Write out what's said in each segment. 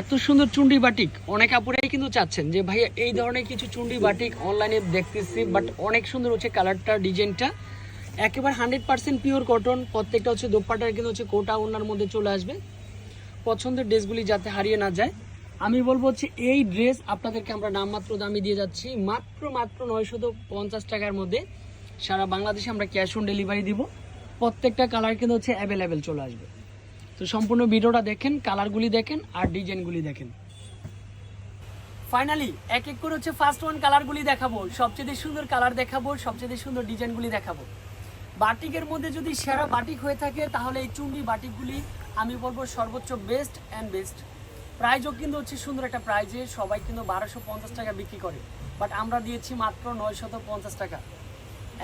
এত সুন্দর চুন্ডি বাটিক। অনেক আপুরাই কিন্তু চাচ্ছেন যে, ভাইয়া, এই ধরনের কিছু চুন্ডি বাটিক অনলাইনে দেখতেছি বাট অনেক সুন্দর হচ্ছে কালারটা ডিজাইনটা। একেবারে হান্ড্রেড পার্সেন্ট পিওর কটন প্রত্যেকটা হচ্ছে দোপাটার কিন্তু হচ্ছে কোটা ওনার মধ্যে চলে আসবে। পছন্দের ড্রেসগুলি যাতে হারিয়ে না যায়। আমি বলব হচ্ছে, এই ড্রেস আপনাদেরকে আমরা নামমাত্র দামে দিয়ে যাচ্ছি, মাত্র মাত্র নয়শত পঞ্চাশ টাকার মধ্যে। সারা বাংলাদেশে আমরা ক্যাশ অন ডেলিভারি দিব। প্রত্যেকটা কালার কিন্তু হচ্ছে অ্যাভেলেবেল চলে আসবে। তো সম্পূর্ণ ভিডিওটা দেখেন, কালারগুলি দেখেন আর ডিজাইনগুলি দেখেন। ফাইনালি এক এক করে হচ্ছে ফার্স্ট ওয়ান কালারগুলি দেখাবো। সবচেয়ে সুন্দর কালার দেখাবো, সবচেয়ে সুন্দর ডিজাইনগুলি দেখাবো। বাটিকের মধ্যে যদি সেরা বাটিক হয়ে থাকে, তাহলে এই চুন্ডি বাটিকগুলি আমি বলব সর্বোচ্চ বেস্ট অ্যান্ড বেস্ট প্রাইজও কিন্তু হচ্ছে সুন্দর একটা প্রাইজে সবাই কিন্তু বারোশো পঞ্চাশ টাকা বিক্রি করে। বাট আমরা দিয়েছি মাত্র নয়শত পঞ্চাশ টাকা।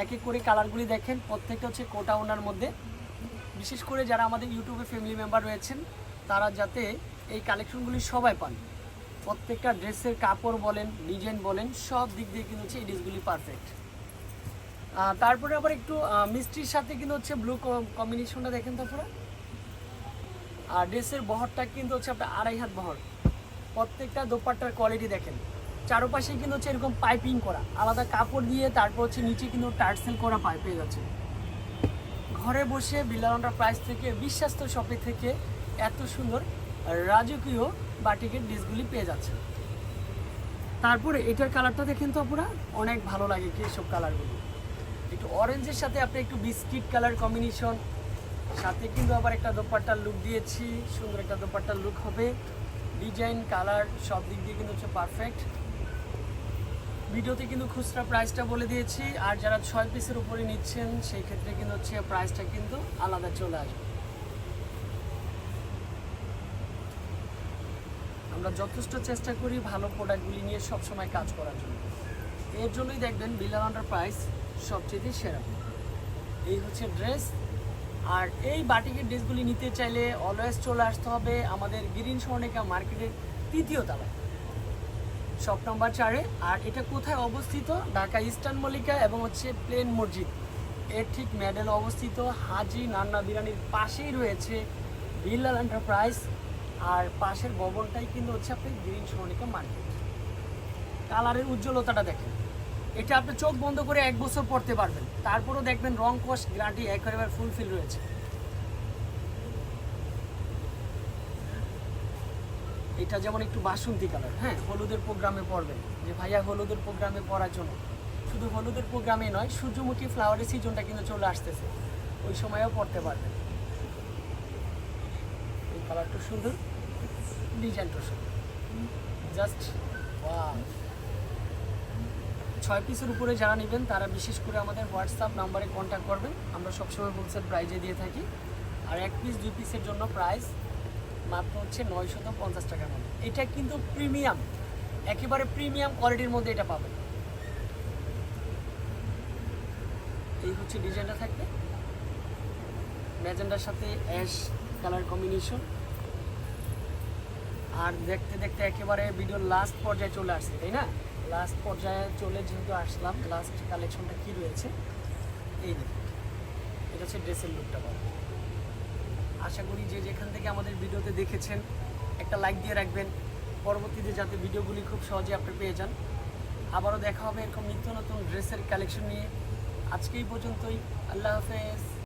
এক এক করে কালারগুলি দেখেন, প্রত্যেকটা হচ্ছে কোটা ওনার মধ্যে। বিশেষ করে যারা আমাদের ইউটিউবে ফ্যামিলি মেম্বার রয়েছেন, তারা যাতে এই কালেকশনগুলি সবাই পান। প্রত্যেকটা ড্রেসের কাপড় বলেন ডিজাইন বলেন, সব দিক দিয়ে কিন্তু হচ্ছে এই ড্রেসগুলি পারফেক্ট তারপরে আবার একটু মিষ্টির সাথে কিন্তু হচ্ছে ব্লু কম্বিনেশনটা দেখেন তো আপনারা। আর ড্রেসের বহরটা কিন্তু হচ্ছে আপনার আড়াই হাত বহর। প্রত্যেকটা দোপাট্টার কোয়ালিটি দেখেন। চারপাশে কিন্তু হচ্ছে এরকম পাইপিং করা। আলাদা কাপড় দিয়ে তারপর হচ্ছে নিচে কিন্তু টার্সেল করা পাই পেয়ে যাচ্ছে ঘরে বসে বিল্লালন্ডার প্রাইস থেকে, বিশ্বাস্ত শপে থেকে এত সুন্দর রাজকীয় বাটিকের ডিসগুলি পেয়ে যাচ্ছে তারপরে এটার কালারটা দেখেন তো আপনারা অনেক ভালো লাগে কি সব কালারগুলো একটু অরেঞ্জের সাথে আপনি একটু বিস্কিট কালার কম্বিনেশন সাথে কিন্তু আবার একটা দোপাট্টার লুক দিয়েছি, সুন্দর একটা দোপাট্টার লুক হবে। ডিজাইন কালার সব দিক দিয়ে কিন্তু হচ্ছে পারফেক্ট ভিডিওতে কিন্তু খুচরা প্রাইসটা বলে দিয়েছি। আর যারা ছয় পিসের উপরে নিচ্ছেন, সেই ক্ষেত্রে কিন্তু হচ্ছে প্রাইসটা কিন্তু আলাদা চলে আসবে। আমরা যথেষ্ট চেষ্টা করি ভালো প্রোডাক্টগুলি নিয়ে সবসময় কাজ করার জন্য। এর জন্যই দেখবেন বিলাল আন্ডার প্রাইস সবচেয়ে সেরা। এই হচ্ছে ড্রেস আর এই বাটিকের ড্রেসগুলি নিতে চাইলে অলওয়েজ চলে আসতে হবে আমাদের গ্রিন স্বর্ণিকা মার্কেটের তৃতীয় তলায়। শপ নাম্বার চারে। আর এটা কোথায় অবস্থিত? ঢাকা ইস্টার্ন মল্লিকা এবং হচ্ছে প্লেন মসজিদ। এর ঠিক মেডেল অবস্থিত হাজি নান্না বিরানির পাশেই রয়েছে বিল্লাল এন্টারপ্রাইজ আর পাশের ভবনটাই কিন্তু হচ্ছে আপনি গ্রিন স্বর্ণিকা মার্কেট। কালারের উজ্জ্বলতাটা দেখেন। এটা আপনি চোখ বন্ধ করে এক বছর পড়তে পারবেন। তারপরেও দেখবেন রং কস গ্যারান্টি একেবারে ফুলফিল রয়েছে। এটা যেমন একটু বাসন্তী কালার হ্যাঁ হলুদের প্রোগ্রামে পড়বেন যে ভাইয়া হলুদের প্রোগ্রামে পড়ার জন্য। শুধু হলুদের প্রোগ্রামে নয়, সূর্যমুখী ফ্লাওয়ারের সিজনটা কিন্তু চলে আসতেছে। ওই সময়ও পড়তে পারবেন এই কালারটা সুন্দর ডিজাইনটা সুন্দর জাস্ট ছয় পিসের উপরে যারা নেবেন, তারা বিশেষ করে আমাদের হোয়াটসঅ্যাপ নাম্বারে কন্ট্যাক্ট করবেন। আমরা সবসময় হোলসেল প্রাইজে দিয়ে থাকি। আর এক পিস দুই পিসের জন্য প্রাইস মাত্র হচ্ছে নয়শত পঞ্চাশ টাকার মধ্যে। এটা কিন্তু প্রিমিয়াম একেবারে প্রিমিয়াম কোয়ালিটির মধ্যে এটা পাবেন। এই হচ্ছে ডিজাইনটা থাকবে। ম্যাজেন্ডার সাথে অ্যাশ কালার কম্বিনেশন আর দেখতে দেখতে একেবারে ভিডিওর লাস্ট পর্যায়ে চলে আসছে, তাই না? লাস্ট পর্যায়ে চলে যেহেতু আসলাম লাস্ট কালেকশনটা কি রয়েছে? এই দেখুন। এটা হচ্ছে ড্রেসের লুকটা পাবো আশা করি যে যেখান থেকে আমাদের ভিডিওতে দেখেছেন, একটা লাইক দিয়ে রাখবেন। পরবর্তীতে যাতে ভিডিওগুলি খুব সহজে আপনি পেয়ে যান। আবারও দেখা হবে এরকম নিত্য নতুন ড্রেসের কালেকশন নিয়ে। আজকেই পর্যন্তই। আল্লাহ হাফেজ।